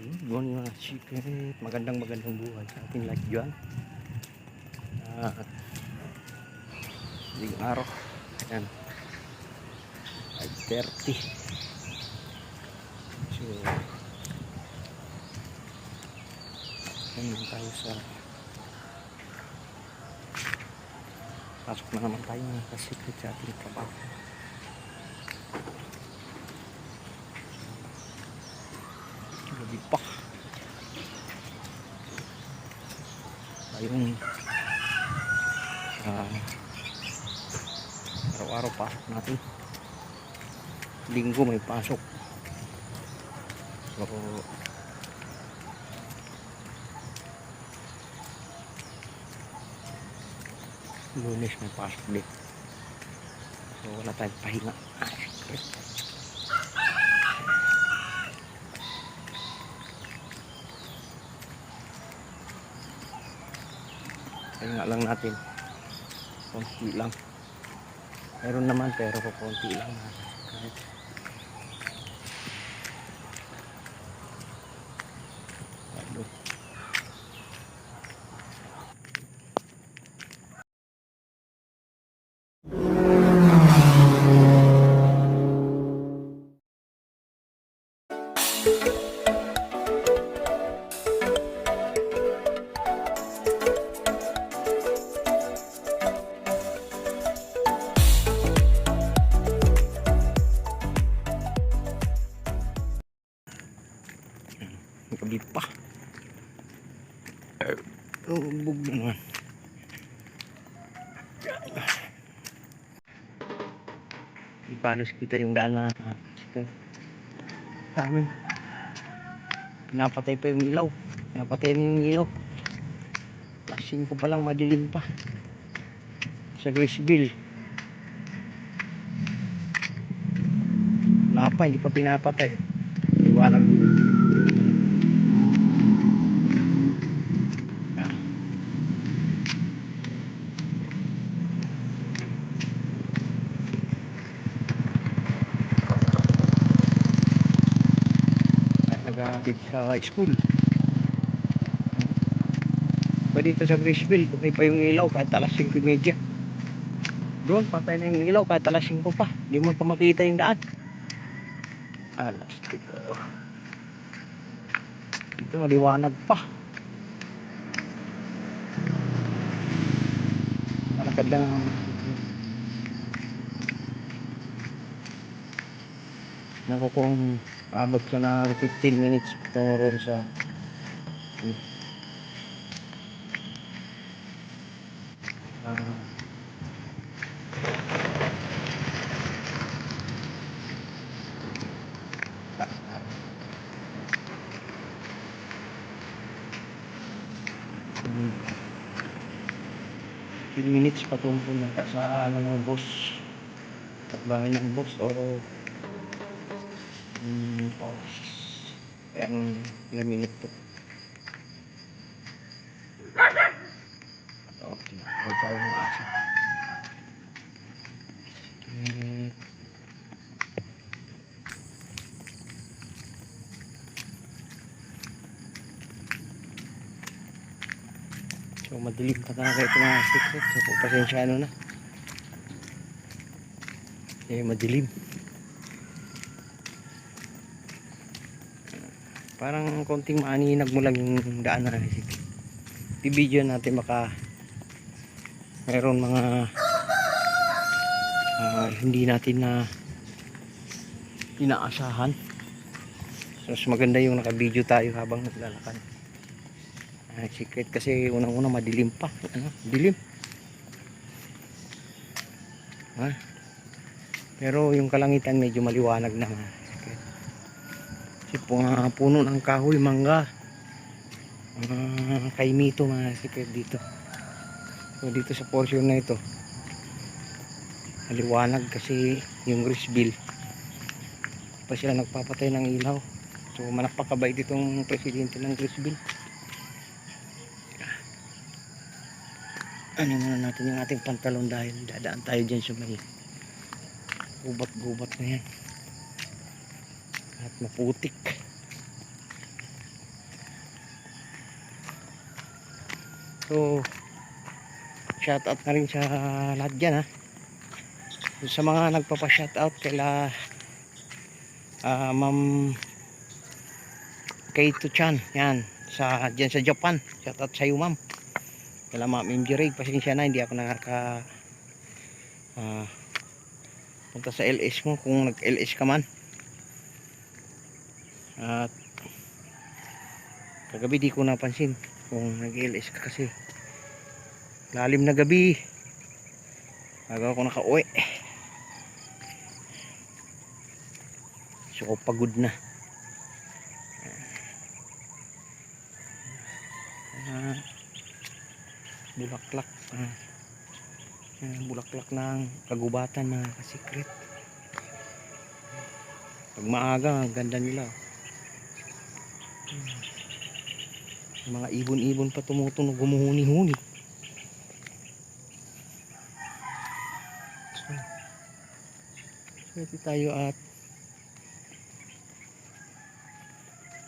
Good morning mga chicken. Magandang magandang buhay sa ating lahat dyan. At yung araw. Ayan. 5.30. So, ayan tayo sa pasok na naman tayo mga kasikrit sa ating trabaho. Linggo may pasok. So, lunes may pasok din. So, wala tayong pahinga. Ah. Pahinga lang natin. Konti lang. Meron naman pero konti lang. Kahit Gabi pa. Oh, bug naman. Ipanos kita yung daan na amin. Pinapatay pa yung ilaw. Pinapatay na yung ilaw. Lasing ko pa lang madilim pa. Sa Graceville. Wala pa, hindi pa pinapatay. Iwanan nag-aabig sa school. Pa dito sa Graceville, patay pa yung ilaw kahit alas 5.30. Doon, patay na yung ilaw kahit alas 5 pa. Hindi mo pa makita yung daan. Alas 5. Dito maliwanag pa. Malakad lang. Naku kung abot ka na 15 minutes patungo sa Ah. Hmm. 15 minutes patungo na sa ano ng boss at bahay ng boss o mm, oh, ang ilang minute po okay Hmm. So madilim pa talaga ito mga secret. So pasensyano na. Eh madilim. Parang konting maaninag mo lang yung daan na. I-video natin baka mayroon mga ah, hindi natin na inaasahan. Mas maganda yung naka-video tayo habang naglalakad. Ah, secret kasi unang-una madilim pa. Ano? Dilim. Ha? Pero yung kalangitan medyo maliwanag na. Mga puno ng kahoy, mangga. Mga kaimito mga secret dito. So dito sa portion na ito. Maliwanag kasi yung Grisville. Pa sila nagpapatay ng ilaw. So manapakabait itong presidente ng Grisville. ano muna natin yung ating pantalon dahil dadaan tayo dyan sa may gubat-gubat na yan at maputik. So shout out na rin sa lahat dyan ha? Sa mga nagpapa shout out kaila uh, ah, ma'am Kaito Chan. Yan sa dyan sa Japan. Shout out sa iyo ma'am. Kaila ma'am MG Rig pasensya na hindi ako nakaka uh, punta sa LS mo kung nag LS ka man. At kagabi di ko napansin kung nag-LS ka kasi lalim na gabi. Bago ako nakauwi. So pagod na. Ah, bulaklak. Ah, bulaklak ng kagubatan mga kasikret. Pag maaga ganda nila. Mga ibon-ibon pa tumutunog gumuhuni-huni. So, pwede tayo at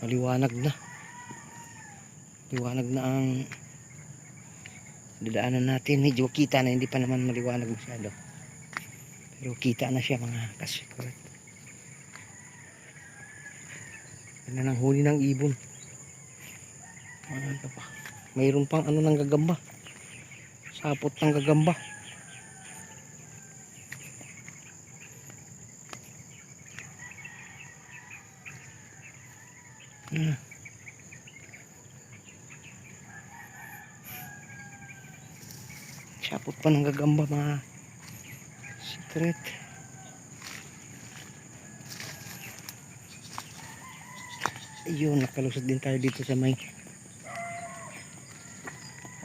maliwanag na. Liwanag na ang dadaanan natin. Medyo kita na hindi pa naman maliwanag masyado. Pero kita na siya mga kasikret ano nang huli ng ibon ano pa mayroon pang ano ng gagamba sapot ng gagamba Hmm. Sapot pa ng gagamba mga secret. Ayun, nakalusot din tayo dito sa may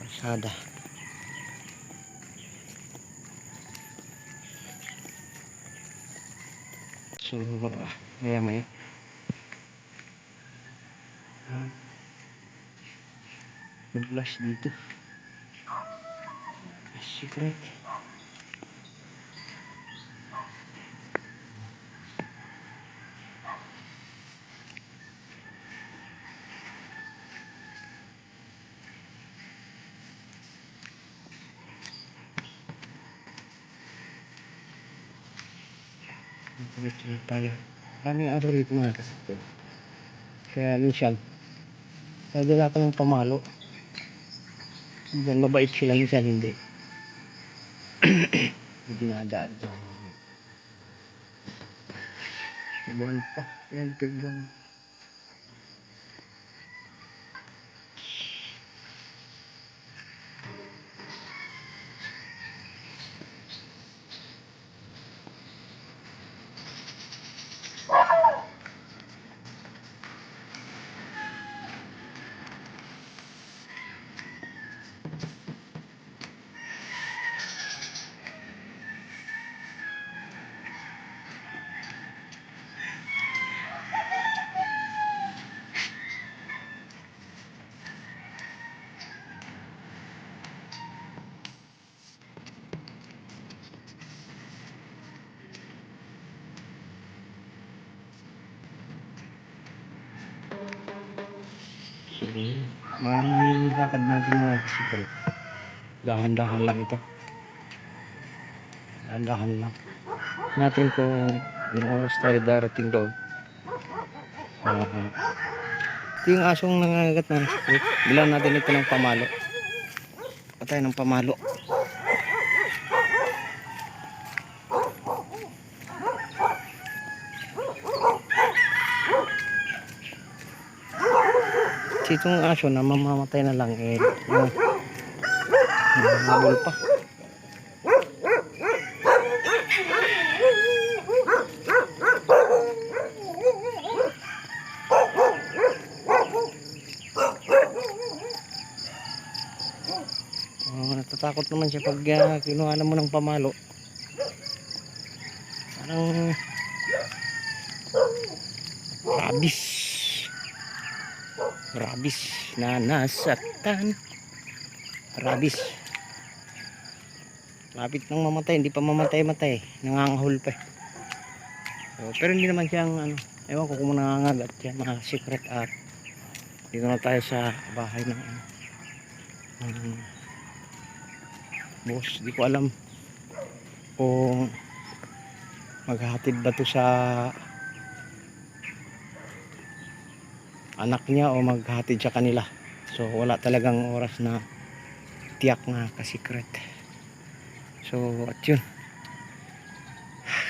kalsada. So, maya maya. Ah. May flash dito. Secret. Dito na tayo. Kaming araw rito mga kasito. Kaya minsan, nadala ka ng pamalo. Minsan mabait sila, minsan hindi. Hindi nadaan. Buwan pa. Yan, tignan. Sige. Mga lakad natin mga kasito. Dahan-dahan lang ito. Dahan-dahan lang. Natin kung yung oras tayo darating doon. Ah, ito yung asong nangagat na split. Bilan natin ito ng pamalo. Patay ng pamalo. Kasi itong aso na mamamatay na lang eh. Yung, pa. Oh, natatakot naman siya pag uh, kinuha mo ng pamalo. Parang rabis. Rabis na nasaktan. Rabis. Lapit nang mamatay, hindi pa mamatay-matay. Nangangahol pa. eh. So, pero hindi naman siyang ano, ewan ko kung nangangagat siya, mga secret art. Dito na tayo sa bahay ng ano. ng boss di ko alam kung maghahatid ba to sa anak niya o maghahatid sa kanila. So wala talagang oras na tiyak na kasikret so at yun.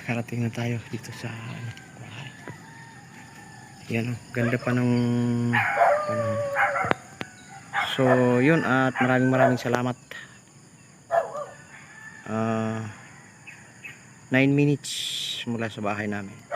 Karating na tayo dito sa ano, bahay. Yan o ganda pa ng panahon so yun at maraming maraming salamat. Ah 9 minutes mula sa bahay namin